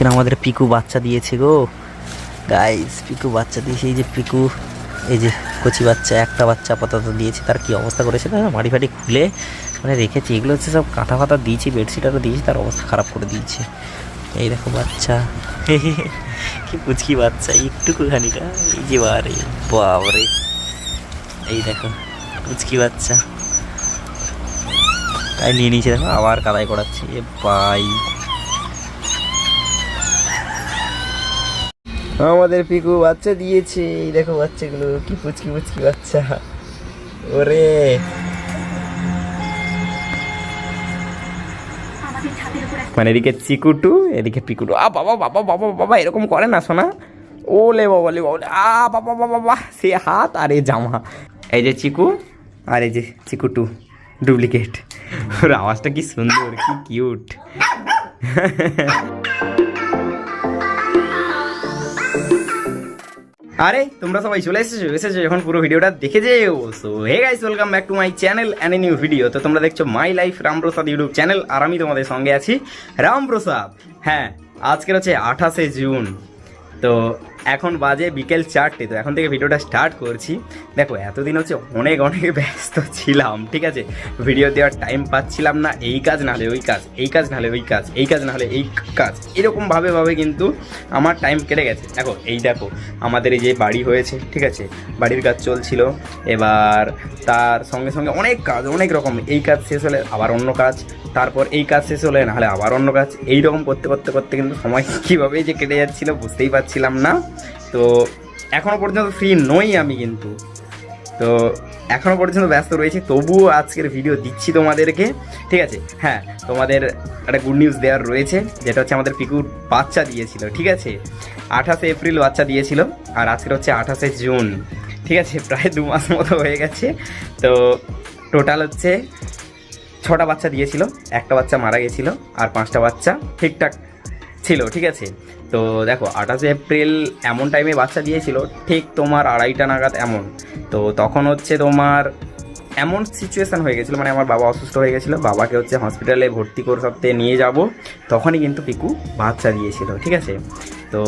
এখানে আমাদের পিকু বাচ্চা দিয়েছে গো। গাইস পিকু বাচ্চা দিয়েছে, এই যে পিকু, এই যে কচি বাচ্চা, একটা বাচ্চা আপাতত দিয়েছে, তার কি অবস্থা করেছে না? মাটি ফাটি খুলে মানে রেখেছি, এগুলো হচ্ছে সব কাঁথা ফাতা দিয়েছি, বেডশিট আরও দিয়েছি, তার অবস্থা খারাপ করে দিয়েছে। এই দেখো বাচ্চা। কি পুচকি বাচ্চা একটুকু খানিটা এই যে বারে বাবরে। এই দেখো, পুচকি বাচ্চা। তাই নিয়ে নিয়েছে, দেখো, আবার কাদাই করাচ্ছে এ বাই আমাদের পিকু বাচ্চা দিয়েছে। এই দেখো বাচ্চাগুলো, কি পুচকি পুচকি বাচ্চা। ওরে। মানে এদিকে চিকুটু, এদিকে পিকুটু। আ, বাবা বাবা বাবা বাবা, এরকম করে না শোনা ওলে বাবা লে বাবা আ, বাবা বাবা বাবা, সে হাত আর এই জামা। এই যে চিকু, আর এই যে চিকুটু, ডুপ্লিকেট। ওর আওয়াজটা কি সুন্দর, কি কিউট। আরে, তোমরা সবাই চলে এসেছ এসেছ যখন পুরো ভিডিওটা দেখে যে so hey guys welcome back to my channel and new video তো তোমরা দেখছ my life Ramprasad YouTube channel আর আমি তোমাদের সঙ্গে আছি রামপ্রসাদ হ্যাঁ আজকের হচ্ছে আঠাশে জুন তো এখন বাজে বিকেল চারটে, তো এখন থেকে ভিডিওটা স্টার্ট করছি। দেখো, এতদিন হচ্ছে অনেক অনেক ব্যস্ত ছিলাম, ঠিক আছে? ভিডিও দেওয়ার টাইম পাচ্ছিলাম না, এই কাজ না হলে ওই কাজ, এই কাজ না হলে ওই কাজ, এই কাজ না হলে এই কাজ। এরকমভাবে ভাবে কিন্তু আমার টাইম কেটে গেছে। দেখো, এই দেখো, আমাদের এই যে বাড়ি হয়েছে, ঠিক আছে? বাড়ির কাজ চলছিল, এবার তার সঙ্গে সঙ্গে অনেক কাজ, অনেক রকম। এই কাজ শেষ হলে আবার অন্য কাজ, তারপর এই কাজ শেষ হলে নাহলে আবার অন্য কাজ। এই রকম করতে করতে করতে কিন্তু সময় কীভাবে যে কেটে যাচ্ছিল বুঝতেই পারছিলাম না। তো এখনও পর্যন্ত ফ্রি নই আমি কিন্তু। তো এখনও পর্যন্ত ব্যস্ত রয়েছে, তবুও আজকের ভিডিও দিচ্ছি তোমাদেরকে। ঠিক আছে? হ্যাঁ তোমাদের একটা গুড নিউজ দেওয়ার রয়েছে, যেটা হচ্ছে আমাদের পিকুর বাচ্চা দিয়েছিল, ঠিক আছে? আঠাশে এপ্রিল বাচ্চা দিয়েছিল, আর আজকের হচ্ছে আঠাশে জুন। ঠিক আছে? প্রায় দু মাস মতো হয়ে গেছে। তো টোটাল হচ্ছে ছটা বাচ্চা দিয়েছিল, একটা বাচ্চা মারা গেছিল, আর পাঁচটা বাচ্চা ঠিকঠাক ছিল, ঠিক আছে? তো দেখো, আঠাশে এপ্রিল এমন টাইমে বাচ্চা দিয়েছিল, ঠিক তোমার আড়াইটা নাগাদ এমন। তো তখন হচ্ছে তোমার এমন সিচুয়েশান হয়ে গেছিল মানে আমার বাবা অসুস্থ হয়ে গেছিল, বাবাকে হচ্ছে হসপিটালে ভর্তি করতে নিয়ে যাব। তখনই কিন্তু পিকু বাচ্চা দিয়েছিল, ঠিক আছে? তো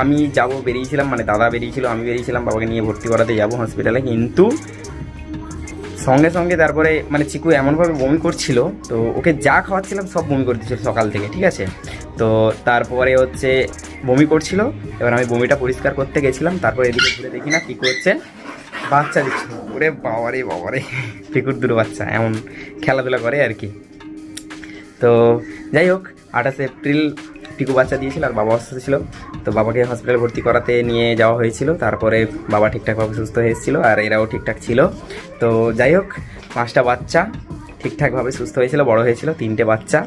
আমি যাব, বেরিয়েছিলাম মানে দাদা বেরিয়েছিল, আমি বেরিয়েছিলাম, বাবাকে নিয়ে ভর্তি করাতে যাব হসপিটালে কিন্তু সঙ্গে সঙ্গে তারপরে মানে চিকু এমনভাবে বমি করছিল, তো ওকে যা খাওয়াচ্ছিলাম সব বমি করে দিচ্ছিল সকাল থেকে, ঠিক আছে? তো তারপরে হচ্ছে বমি করছিল, এবার আমি বমিটা পরিষ্কার করতে গেছিলাম, তারপরে এদিকে ঘুরে দেখি না কী করছে। বাচ্চা দিচ্ছিল ওরে বাবারে বাবারে, পিকুর দুটো বাচ্চা, এমন খেলাধুলা করে আর কি। তো যাই হোক, আঠাশে এপ্রিল পিকু বাচ্চা দিয়েছিল আর বাবা অসুস্থ ছিল। তো বাবাকে হসপিটালে ভর্তি করাতে নিয়ে যাওয়া হয়েছিল। তারপরে বাবা ঠিকঠাকভাবে সুস্থ হয়ে এসেছিল আর এরাও ঠিকঠাক ছিল। তো যাই হোক, পাঁচটা বাচ্চা ঠিকঠাকভাবে সুস্থ হয়েছিল, বড় হয়েছিল, তিনটে বাচ্চা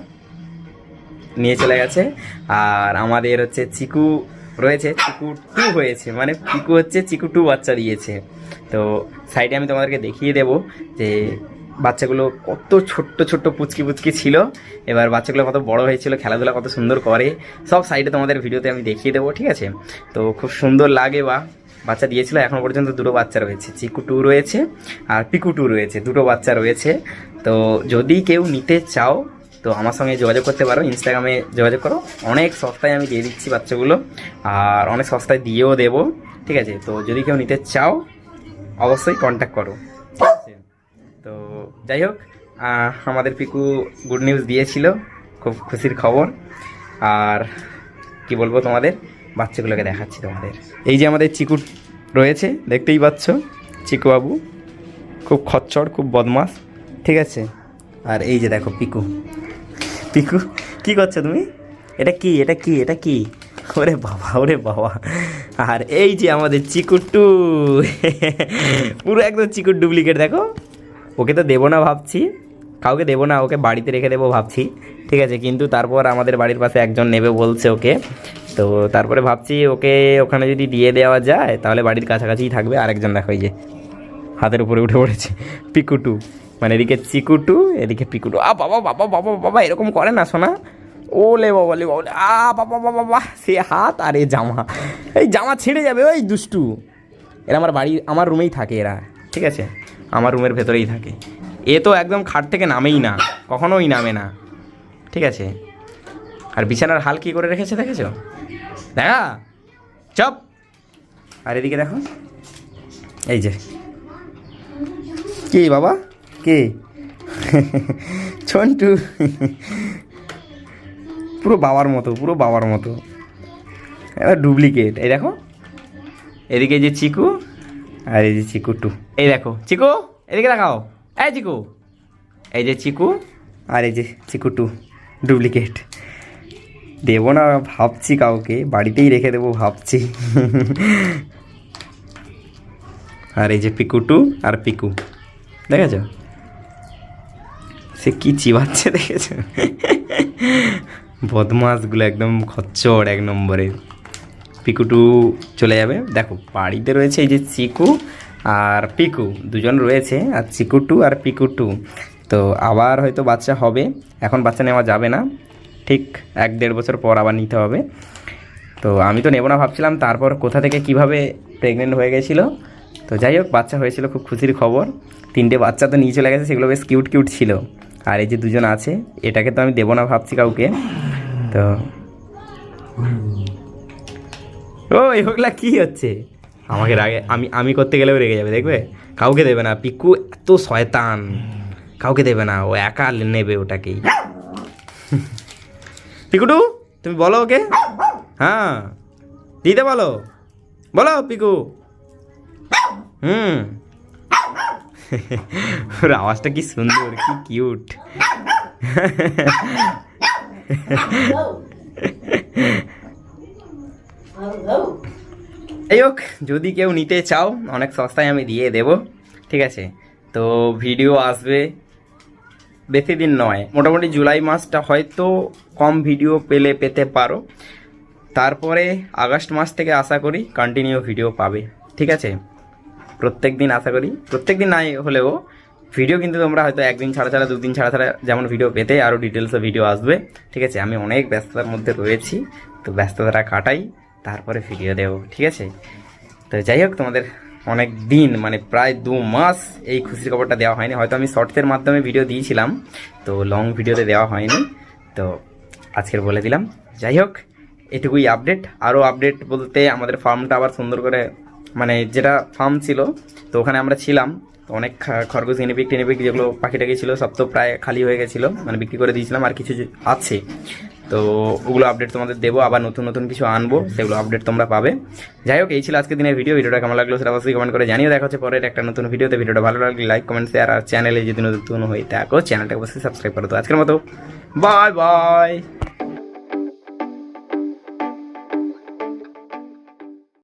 নিয়ে চলে গেছে। আর আমাদের হচ্ছে চিকু রয়েছে, চিকু টু হয়েছে মানে পিকু হচ্ছে চিকু টু বাচ্চা দিয়েছে। তো সাইডে আমি তোমাদেরকে দেখিয়ে দেব যে বাচ্চাগুলো কত ছোট্ট ছোট্ট পুচকি পুচকি ছিল। এবার বাচ্চাগুলো কত বড় হয়েছিল, খেলাধুলা কত সুন্দর করে। সব সাইডে তোমাদের ভিডিওতে আমি দেখিয়ে দেবো, ঠিক আছে? তো খুব সুন্দর লাগে বা। বাচ্চা দিয়েছিল, এখন পর্যন্ত দুটো বাচ্চা রয়েছে। চিকু টু রয়েছে আর পিকু টু রয়েছে, দুটো বাচ্চা রয়েছে। তো যদি কেউ নিতে চাও, তো আমার সঙ্গে যোগাযোগ করতে পারো ইনস্টাগ্রামে যোগাযোগ করো। অনেক সস্তায় আমি দিয়ে দিচ্ছি বাচ্চাগুলো, আর অনেক সস্তায় দিয়েও দেবো, ঠিক আছে? তো যদি কেউ নিতে চাও, অবশ্যই কন্ট্যাক্ট করো। যাই হোক আমাদের পিকু গুড নিউজ দিয়েছিল, খুব খুশির খবর। আর কি বলব তোমাদের, বাচ্চাগুলোকে দেখাচ্ছি তোমাদের। এই যে আমাদের চিকু রয়েছে, দেখতেই পাচ্ছ, চিকু বাবু। খুব খচ্চর, খুব বদমাস, ঠিক আছে? আর এই যে দেখো পিকু। পিকু, কি করছ তুমি? এটা কি এটা কি এটা কি? ওরে বাবা ওরে বাবা। আর এই যে আমাদের চিকুট্টু পুরো একদম চিকুর ডুপ্লিকেট, দেখো। ওকে তো দেবো না ভাবছি। কাউকে দেবো না, ওকে বাড়িতে রেখে দেবো ভাবছি। ঠিক আছে, কিন্তু তারপর আমাদের বাড়ির পাশে একজন নেবে বলছে ওকে। তো তারপরে ভাবছি ওকে ওখানে যদি দিয়ে দেওয়া যায়, তাহলে বাড়ির কাছাকাছিই থাকবে। আরেকজন দেখো যে, হাতের উপরে উঠে পড়েছে। পিকুটু মানে এদিকে চিকুটু, এদিকে পিকুটু। আ, বাবা বাবা বাবা বাবা, এরকম করে না শোনা ওলে বাবা লে বাবা আ, বাবা বাবা বাবা, সে হাত আর এ জামা। এই জামা ছিঁড়ে যাবে, ওই দুষ্টু। এরা আমার বাড়ি আমার রুমেই থাকে এরা। ঠিক আছে? আমার রুমের ভেতরেই থাকে। এ তো একদম খাট থেকে নামেই না, কখনোই নামে না। ঠিক আছে। আর বিছানার হাল কি করে রেখেছে দেখেছ? দেখা। চপ। আর এদিকে দেখো। এই যে। কে বাবা? কে? ছন্টু। পুরো বাবার মতো, পুরো বাবার মতো। এবার ডুপ্লিকেট এই দেখো। এদিকে যে চিকু। আর এই যে চিকু টু। এই দেখো চিকু এদিকে দেখাও। এই চিকু এই যে চিকু। আর এই যে চিকু টু ডুপ্লিকেট। দেবো না ভাবছি কাউকে বাড়িতেই রেখে দেবো ভাবছি। আর এই যে পিকু টু আর পিকু। দেখেছ? সে কি চিবাচ্ছে দেখেছ? বদমাসগুলো একদম খচ্চর এক নম্বরে। পিকুটু চলে যাবে। দেখো, বাড়িতে রয়েছে এই যে চিকু আর পিকু, দুজন রয়েছে, আর চিকুটু আর পিকুটু তো আবার হয়তো বাচ্চা হবে, এখন বাচ্চা নেওয়া যাবে না। ঠিক এক দেড় বছর পর আবার নিতে হবে। তো আমি তো নেব না ভাবছিলাম, তারপর কোথা থেকে কীভাবে প্রেগনেন্ট হয়ে গেছিল। তো যাই হোক, বাচ্চা হয়েছিল, খুব খুশির খবর। তিনটে বাচ্চা তো নিয়ে চলে গেছে, সেগুলো বেশ কিউট কিউট ছিল। আর এই যে দুজন আছে, এটাকে তো আমি দেবো না ভাবছি কাউকে। তো ও এগুলা কি হচ্ছে? আমাকে রাগে, আমি আমি করতে গেলেও রেগে যাবে, দেখবে? কাউকে দেবে না। পিকু এত শয়তান। কাউকে দেবে না, ও একা নেবে ওটাকেই। পিকুটু, তুমি বলো ওকে। হ্যাঁ। দিতে বলো। বলো, পিকু। হুম। ওর আওয়াজটা কি সুন্দর, কি কিউট। যাই হোক যদি কেউ নিতে চাও, অনেক সস্তায় আমি দিয়ে দেব, ঠিক আছে? তো ভিডিও আসবে বেশি দিন নয়, মোটামুটি জুলাই মাসটা হয়তো কম ভিডিও পেলে পেতে পারো। তারপরে আগস্ট মাস থেকে আশা করি কন্টিনিউ ভিডিও পাবে, ঠিক আছে? প্রত্যেক দিন আশা করি, প্রত্যেক দিন নাই হলেও ভিডিও কিন্তু তোমরা হয়তো একদিন ছাড়া ছাড়া, দুদিন ছাড়া ছাড়া যেমন ভিডিও পেতে আরও ডিটেলসে ভিডিও আসবে, ঠিক আছে? আমি অনেক ব্যস্ততার মধ্যে রয়েছি, তো ব্যস্ততাটা কাটাই। তারপরে ভিডিও দেবো, ঠিক আছে? তো যাই হোক, তোমাদের অনেক দিন মানে প্রায় দু মাস এই খুশির খবরটা দেওয়া হয়নি। হয়তো আমি শর্টসের মাধ্যমে ভিডিও দিয়েছিলাম, তো লং ভিডিওতে দেওয়া হয়নি। তো আজকের বলে দিলাম। যাই হোক, এটুকুই আপডেট আরও আপডেট বলতে আমাদের ফার্মটা আবার সুন্দর করে মানে যেটা ফার্ম ছিল, তো ওখানে আমরা ছিলাম। তো অনেক খরগোশ এনিপিক টেনিপিক যেগুলো পাখি টাকি ছিল, সব তো প্রায় খালি হয়ে গেছিল। মানে বিক্রি করে দিয়েছিলাম, আর কিছু আছে। তো ওগুলো আপডেট তোমাদের দেবো, আবার নতুন নতুন কিছু আনব, সেগুলো আপডেট তোমরা পাবে। যাই হোক, এই ছিল আজকে দিনের ভিডিও ভিডিওটা কেমন লাগল সেটা অবশ্যই কমেন্ট করে জানিয়ে দেখা হচ্ছে পরের একটা নতুন ভিডিওতে ভিডিওটা ভালো লাগলে লাইক কমেন্ট শেয়ার আর চ্যানেলে যদি নতুন হয়ে থাকো চ্যানেলটা অবশ্যই সাবস্ক্রাইব করো তো আজকের মতো বাই বাই